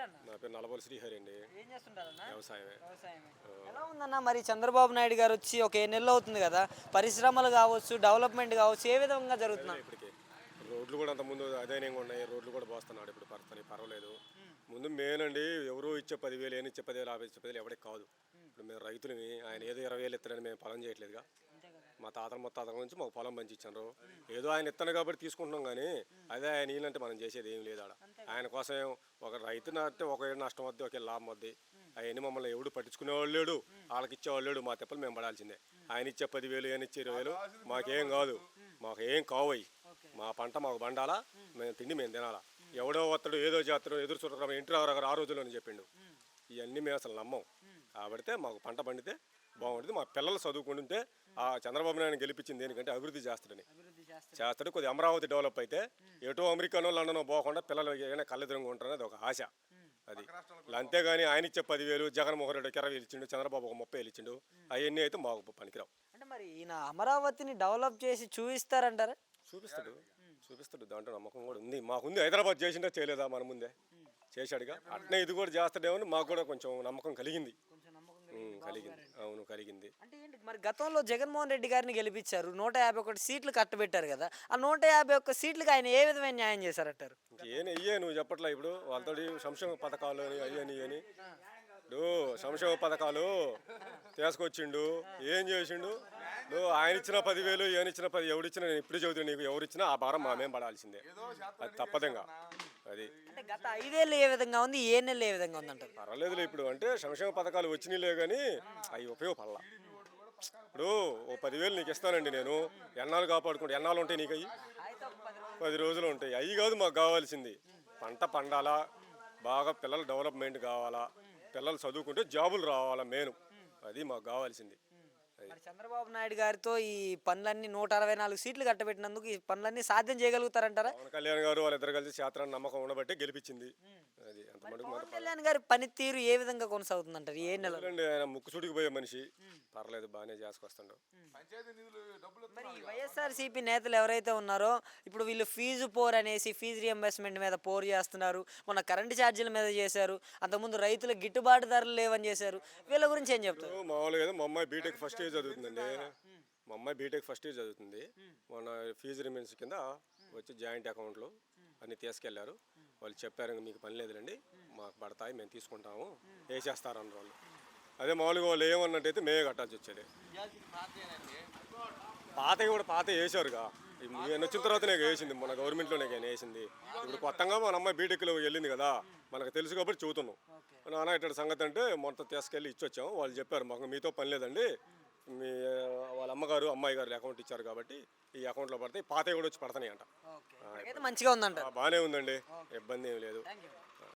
నా పేరు నలబోలు శ్రీహరి అండి. ఏం చేస్తుంటారన్న? వ్యవసాయమే. వ్యవసాయమే. ఎలా ఉందన్న మరి చంద్రబాబు నాయుడు గారు వచ్చి ఒక ఏ నెలలు అవుతుంది కదా పరిశ్రమలు కావచ్చు డెవలప్మెంట్ కావచ్చు ఏ విధంగా జరుగుతున్నాయి ఇప్పటికి. రోడ్లు కూడా అంత ముందు అదేనంగా ఉన్నాయి. రోడ్లు కూడా పోస్తున్నాడు ఇప్పుడు పర్తని పర్వాలేదు. ముందు మెయిన్ అండి ఎవరు ఇచ్చే పదివేలు ఏమి ఇచ్చే పదివేలు యాభై ఇచ్చే పదివేలు ఎవరికి కాదు. ఇప్పుడు మేము రైతులమి ఆయన ఏదో ఇరవై వేలు ఇస్తారని మేము పొలం చేయట్లేదుగా. మా తాతల ముత్తాతల నుంచి మాకు పొలం పంచి ఇచ్చారు ఏదో ఆయన ఇస్తాను కాబట్టి తీసుకుంటున్నాం కానీ అదే ఆయన వీళ్ళంటే మనం చేసేది ఏం లేదు ఆడ. ఆయన కోసం ఒక రైతు నాటితే ఒక ఏడు నష్టం వద్ది ఒక లాభం వద్ది. అవన్నీ మమ్మల్ని ఎవడు పట్టించుకునేవాళ్ళు లేడు. వాళ్ళకి ఇచ్చేవాళ్ళు లేడు. మా తెప్పలు మేము పడాల్సిందే. ఆయన ఇచ్చే పదివేలు ఆయన ఇచ్చే ఇరవై వేలు మాకేం కాదు. మాకు ఏం కావయి మా పంట మాకు బండాలా మేము తిండి మేము తినాలా? ఎవడో వస్తాడు ఏదో చేస్తాడు ఎదురు చూడరా ఇంటి రావు ఆ రోజుల్లో అని చెప్పిండు ఇవన్నీ మేము అసలు నమ్మం. కాబట్టి మాకు పంట పండితే బాగుంటుంది. మా పిల్లలు చదువుకుంటుంటే ఆ చంద్రబాబు నాయుడు గెలిపించింది దేనికంటే అభివృద్ధి చేస్తాడని. చేస్తాడు. కొద్దిగా అమరావతి డెవలప్ అయితే ఎటో అమెరికానో లండనో పోకుండా పిల్లలు ఏమైనా కళ్ళెదురుగా ఉంటారని అది. ఒక ఆశ అది అంతేగాని ఆయన ఇచ్చే పదివేలు జగన్మోహన్ రెడ్డి ఇరవై ఇచ్చిండు చంద్రబాబు ఒక ముప్పై ఇచ్చిండు అవన్నీ అయితే మాకు పనికిరావు. అంటే మరి ఈయన అమరావతిని డెవలప్ చేసి చూపిస్తారంటారా? చూపిస్తాడు. చూపిస్తాడు. దాంట్లో నమ్మకం కూడా ఉంది. మాకుంది హైదరాబాద్ చేసిండే చేయలేదా మన ముందే? చేశాడుగా. అట్నే ఇది కూడా చేస్తాడేమో అని మాకు కూడా కొంచెం నమ్మకం కలిగింది. కలిగింది. అవును కలిగింది. అంటే ఏంటి మరి గతంలో జగన్మోహన్ రెడ్డి గారిని గెలిపించారు. నూట యాభై ఒకటి సీట్లు కట్టబెట్టారు కదా. ఆ నూట యాభై ఒక్క సీట్లకి ఆయన ఏ విధమైన న్యాయం చేశారంటారు? ఏం అయ్యే నువ్వు చెప్పట్లా ఇప్పుడు? వాళ్ళతో సంక్షేమ పథకాలు అని అయ్యని అని సంక్షేమ పథకాలు తీసుకొచ్చిండు. ఏం చేసిండు? నువ్వు ఆయన ఇచ్చిన పదివేలు ఈయన ఇచ్చిన పది ఎవడిచ్చినా నేను ఇప్పుడు చెబుతాను నీకు ఎవరిచ్చినా ఆ భారం మా మేము పడాల్సిందే. అది తప్పదంగా. అది. అంటే గత ఐదేళ్ళు ఏ విధంగా ఉంది ఏ నెలలు ఏ విధంగా ఉందంటారు? పర్వాలేదులే ఇప్పుడు అంటే సంక్షేమ పథకాలు వచ్చినాయిలే కానీ అవి ఉపయోగపడాల. ఇప్పుడు ఓ పదివేలు నీకు ఇస్తానండి నేను ఎన్నాళ్ళు కాపాడుకుంటే ఎన్నాళ్ళు ఉంటాయి నీకు అయ్యి పది రోజులు. ఉంటాయి. అవి కాదు మాకు కావాల్సింది. పంట పండాలా బాగా పిల్లల డెవలప్మెంట్ కావాలా పిల్లలు చదువుకుంటే జాబులు రావాలా మెయిన్. అది మాకు కావాల్సింది. మరి చంద్రబాబు నాయుడు గారితో ఈ పనులన్నీ నూట అరవై నాలుగు సీట్లు కట్టబెట్టినందుకు ఈ పనులన్నీ సాధ్యం చేయగలుగుతారంటారా? పవన్ కళ్యాణ్ గారు వాళ్ళిద్దరు కలిసి చేస్తారని నమ్మకం ఉండబట్టే గెలిపించింది. పవన్ కళ్యాణ్ గారి పనితీరు ఏ విధంగా కొనసాగుతుందంటారు? ఏ నెల? ఆయన ముక్కుసూడికి పోయే మనిషి. పర్లేదు బాగానే చేసుకొస్తాడు. మరి ఈ వైఎస్ఆర్సీపీ నేతలు ఎవరైతే ఉన్నారో ఇప్పుడు వీళ్ళు ఫీజు పోర్ అనేసి ఫీజు రియంబర్స్మెంట్ మీద పోర్ చేస్తున్నారు మొన్న కరెంటు ఛార్జీల మీద చేశారు అంతకుముందు రైతులకు గిట్టుబాటు ధరలు లేవని చేశారు. వీళ్ళ గురించి ఏం చెప్తారు? మామూలుగా మా అమ్మాయి బీటెక్ ఫస్ట్ ఇయర్ చదువుతుందండి. మా అమ్మాయి బీటెక్ ఫస్ట్ ఇయర్ చదువుతుంది. మొన్న ఫీజు రిమెంట్స్ కింద వచ్చి జాయింట్ అకౌంట్లు అన్ని తీసుకెళ్ళారు. వాళ్ళు చెప్పారు "ఇంక మీకు పని లేదులేండి. మాకు పడతాయి మేము తీసుకుంటాము. వేసేస్తారు అన్న వాళ్ళు. అదే మామూలుగా వాళ్ళు ఏమన్నట్టయితే మేమే కట్టాల్సి వచ్చేది. పాతవి కూడా పాత వేసారుగా. నేను వచ్చిన తర్వాతనే వేసింది. మన గవర్నమెంట్లోనే కానీ వేసింది. ఇప్పుడు కొత్తగా మన అమ్మాయి బీటెక్లో వెళ్ళింది కదా మనకు తెలుసు కాబట్టి చెబుతున్నాం నాన్న ఇట్లా సంగతి అంటే మొత్తం తీసుకెళ్ళి ఇచ్చొచ్చాం వాళ్ళు చెప్పారు మాకు మీతో పని లేదండి. మీ వాళ్ళ అమ్మగారు అమ్మాయి గారు అకౌంట్ ఇచ్చారు కాబట్టి ఈ అకౌంట్లో పడితే పాతవి కూడా వచ్చి పడతాయి అంట మంచిగా ఉందంటారు. బాగానే ఉందండి. ఇబ్బంది ఏం లేదు.